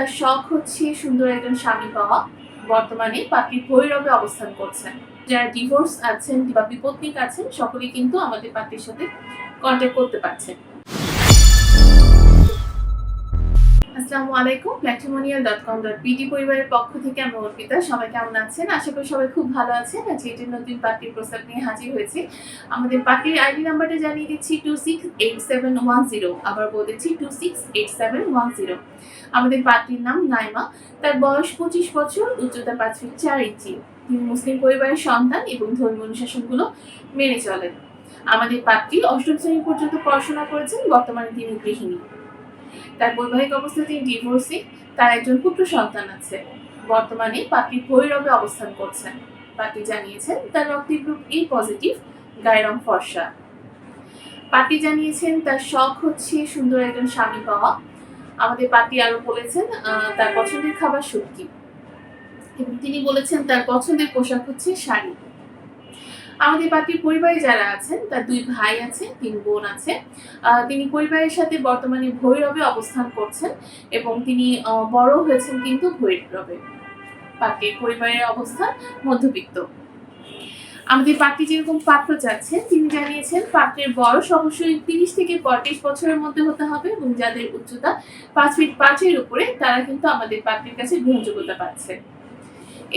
তার শখ হচ্ছে সুন্দর একজন স্বামী পাওয়া। বর্তমানে পাপি ভৈরবে অবস্থান করছেন। যারা ডিভোর্স আছেন বা বিপত্নিক আছেন, সকলেই কিন্তু আমাদের পাত্রীর সাথে কন্ট্যাক্ট করতে পারছেন। আসসালামু আলাইকুম প্ল্যাটিমোনিয়াল ডট কম ডট বিডি পরিবারের পক্ষ থেকে আমি অর্পিতা। সবাই কেমন আছেন? আশা করি সবাই খুব ভালো আছেন। আজকে এটির নতুন পার্টির প্রস্তাব নিয়ে হাজির হয়েছে। আমাদের পার্টির আইডি নাম্বারটা জানিয়ে দিচ্ছি two six eight seven one zero আবার বলেছি two six eight seven one zero আমাদের পার্টির নাম নাইমা। তার বয়স পঁচিশ বছর, উচ্চতা পাঁচ ফিট চার ইঞ্চি। তিনি মুসলিম পরিবারের সন্তান এবং ধর্মীয় অনুশাসনগুলো মেনে চলেন। আমাদের পাত্রী অষ্টম শ্রেণি পর্যন্ত পড়াশোনা করেছেন, বর্তমানে তিনি গৃহিণী। তার বৈবাহিক অবস্থা তিনি ডিভোর্সি তার একজন পুত্র সন্তান আছে। বর্তমানে পাত্রী ভৈরবে অবস্থান করছেন। পাত্রী জানিয়েছেন, তার রক্তের গ্রুপ এ পজিটিভ গায়ের ফর্সা। পাত্রী জানিয়েছেন, তার শখ হচ্ছে সুন্দর একজন স্বামী পাওয়া। আমাদের পাত্রী আরও বলেছেন তার পছন্দের খাবার শুটকি। এবং তিনি বলেছেন, তার পছন্দের পোশাক হচ্ছে শাড়ি। আমাদের পাত্রীর পরিবারে যারা আছেন, তার দুই ভাই আছে, তিন বোন আছে তিনি পরিবারের সাথে বর্তমানে ভৈরবে অবস্থান করছেন এবং তিনি বড় হয়েছেন কিন্তু ভৈরবে। পাত্রীর পরিবারের অবস্থান মধ্যবিত্ত। আমাদের পাত্রী যেরকম পাত্র চাচ্ছেন তিনি জানিয়েছেন পাত্রের বয়স অবশ্যই তিরিশ থেকে পঁয়ত্রিশ বছরের মধ্যে হতে হবে এবং যাদের উচ্চতা পাঁচ ফিট পাঁচের উপরে, তারা কিন্তু আমাদের পাত্রের কাছে গ্রহণযোগ্যতা পাচ্ছে।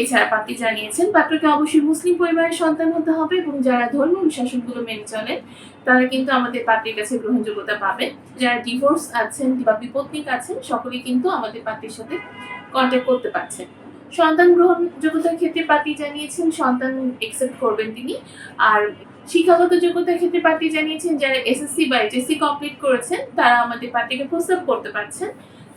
এছাড়া পাত্রী জানিয়েছেন, পাত্রকে অবশ্যই মুসলিম পরিবারের সন্তান হতে হবে এবং যারা ধর্ম অনুশাসনগুলো মেনে চলেন, তারা কিন্তু আমাদের পাত্রীর কাছে গ্রহণযোগ্যতা পাবে যারা ডিভোর্স আছেন বা বিপত্নিক আছেন, সকলেই কিন্তু আমাদের পাত্রীর সাথে কন্ট্যাক্ট করতে পারছেন। সন্তান গ্রহণযোগ্যতার ক্ষেত্রে পাত্রী জানিয়েছেন, সন্তান একসেপ্ট করবেন তিনি। আর শিক্ষাগত যোগ্যতার ক্ষেত্রে পাত্রী জানিয়েছেন, যারা এসএসসি বা এইচএসসি কমপ্লিট করেছেন, তারা আমাদের পাত্রীকে প্রস্তাব করতে পারছেন।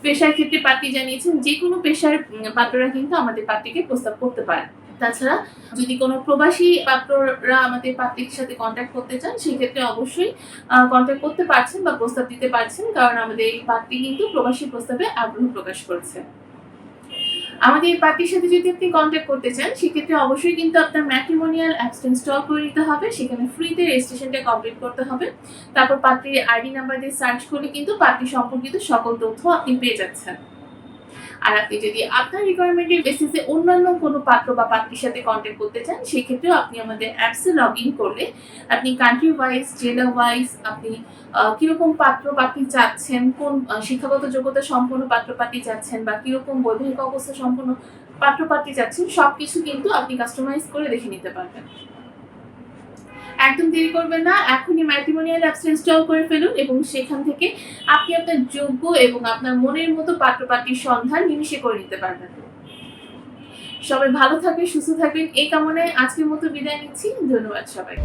পেশার ক্ষেত্রে পাত্রী জানিয়েছেন, যে কোনো পেশার পাত্ররা কিন্তু আমাদের পাত্রীকে প্রস্তাব করতে পারেন। তাছাড়া যদি কোনো প্রবাসী পাত্ররা আমাদের পাত্রীর সাথে কন্ট্যাক্ট করতে চান, সেক্ষেত্রে অবশ্যই কন্ট্যাক্ট করতে পারছেন বা প্রস্তাব দিতে পারছেন, কারণ আমাদের এই পাত্রী কিন্তু প্রবাসী প্রস্তাবে আগ্রহ প্রকাশ করেছে। আমাদের এই পার্টির সাথে যদি আপনি কন্ট্যাক্ট করতে চান, সেক্ষেত্রে অবশ্যই কিন্তু আপনার ম্যাট্রিমোনিয়াল অ্যাপস ইনস্টল করে নিতে হবে। সেখানে ফ্রিতে রেজিস্ট্রেশনটা কমপ্লিট করতে হবে। তারপর পার্টির আইডি নাম্বার দিয়ে সার্চ করলে কিন্তু পার্টি সম্পর্কিত সকল তথ্য আপনি পেয়ে যাচ্ছেন। আর আপনি যদি আপনার রিকোয়ারমেন্টের বেসিসে অন্যান্য কোনো পাত্র বা পাত্রীর সাথে কন্ট্যাক্ট করতে চান, সেক্ষেত্রেও আপনি আমাদের অ্যাপসে লগ ইন করলে আপনি কান্ট্রি ওয়াইজ জেলা ওয়াইজ আপনি কীরকম পাত্র পাত্রী চাচ্ছেন, কোন শিক্ষাগত যোগ্যতা সম্পন্ন পাত্র পাত্রী চাচ্ছেন বা কীরকম বৈবাহিক অবস্থা সম্পন্ন পাত্র পাত্রী চাচ্ছেন, সবকিছু কিন্তু আপনি কাস্টমাইজ করে দেখে নিতে পারবেন। একদম দেরি করবেন না, এখনই ম্যাট্রিমোনিয়াল অ্যাপস ইনস্টল করে ফেলুন এবং সেখান থেকে আপনি আপনার যোগ্য এবং আপনার মনের মতো পাত্র পাত্রীর সন্ধান নিমিশে করে নিতে পারবেন। সবাই ভালো থাকবেন, সুস্থ থাকবেন, এই কামনায় আজকের মতো বিদায় নিচ্ছি, ধন্যবাদ সবাই